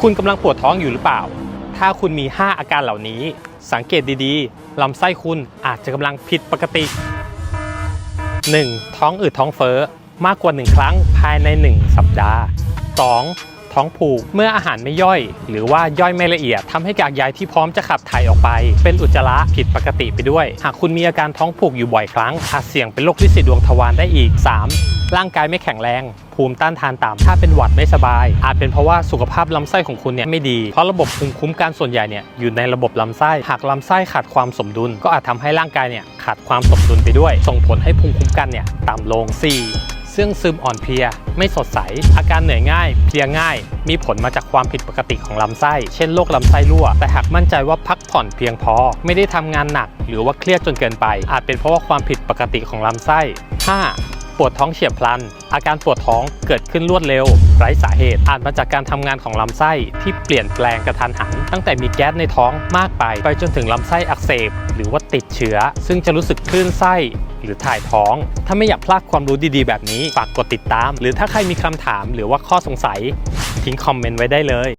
คุณกำลังปวดท้องอยู่หรือเปล่า ถ้าคุณมี 5 อาการเหล่านี้ สังเกตดีๆลำไส้คุณอาจจะกำลังผิดปกติ 1. ท้องอืดท้องเฟ้อมากกว่า 1 ครั้งภายใน 1 สัปดาห์ 2. ท้องผูก เมื่ออาหารไม่ย่อย หรือว่าย่อยไม่ละเอียดทำให้กากใยที่พร้อมจะขับถ่ายออกไป เป็นอุจจาระผิดปกติไปด้วย หากคุณมีอาการท้องผูกอยู่บ่อยครั้งอาจเสี่ยงเป็นโรคลินสีดวงทวารได้อีก 3. ร่างกายไม่แข็งแรงภูมิต้านทานต่ำ ถ้าเป็นหวัดไม่สบาย อาจเป็นเพราะว่าสุขภาพลำไส้ของคุณเนี่ยไม่ดี เพราะระบบภูมิคุ้มกันส่วนใหญ่เนี่ยอยู่ในระบบลำไส้ หากลำไส้ขาดความสมดุล ก็อาจทำให้ร่างกายเนี่ยขาดความสมดุลไปด้วย ส่งผลให้ภูมิคุ้มกันเนี่ยต่ำลง 4. ซึ่งซึมอ่อนเพลีย ไม่สดใส อาการเหนื่อยง่าย เพลียง่าย มีผลมาจากความผิดปกติของลำไส้ เช่นโรคลำไส้รั่ว แต่หากมั่นใจว่าพักผ่อนเพียงพอ ไม่ได้ทำงานหนัก หรือว่าเครียดจนเกินไป อาจเป็นเพราะว่าความผิดปกติของลำไส้ 5. ปวดท้องเฉียบพลัน อาการปวดท้องเกิดขึ้นรวดเร็ว ไร้สาเหตุ อาจมาจากการทำงานของลำไส้ที่เปลี่ยนแปลงกระทันหัน ตั้งแต่มีแก๊สในท้องมากไป ไปจนถึงลำไส้อักเสบ หรือว่าติดเชื้อ ซึ่งจะรู้สึกคลื่นไส้ รือถ่ายท้อง ถ้าไม่อยากพลาดความรู้ดีๆ แบบนี้ ฝากกดติดตาม หรือถ้าใครมีคำถามหรือว่าข้อสงสัยทิ้งคอมเมนต์ไว้ได้เลย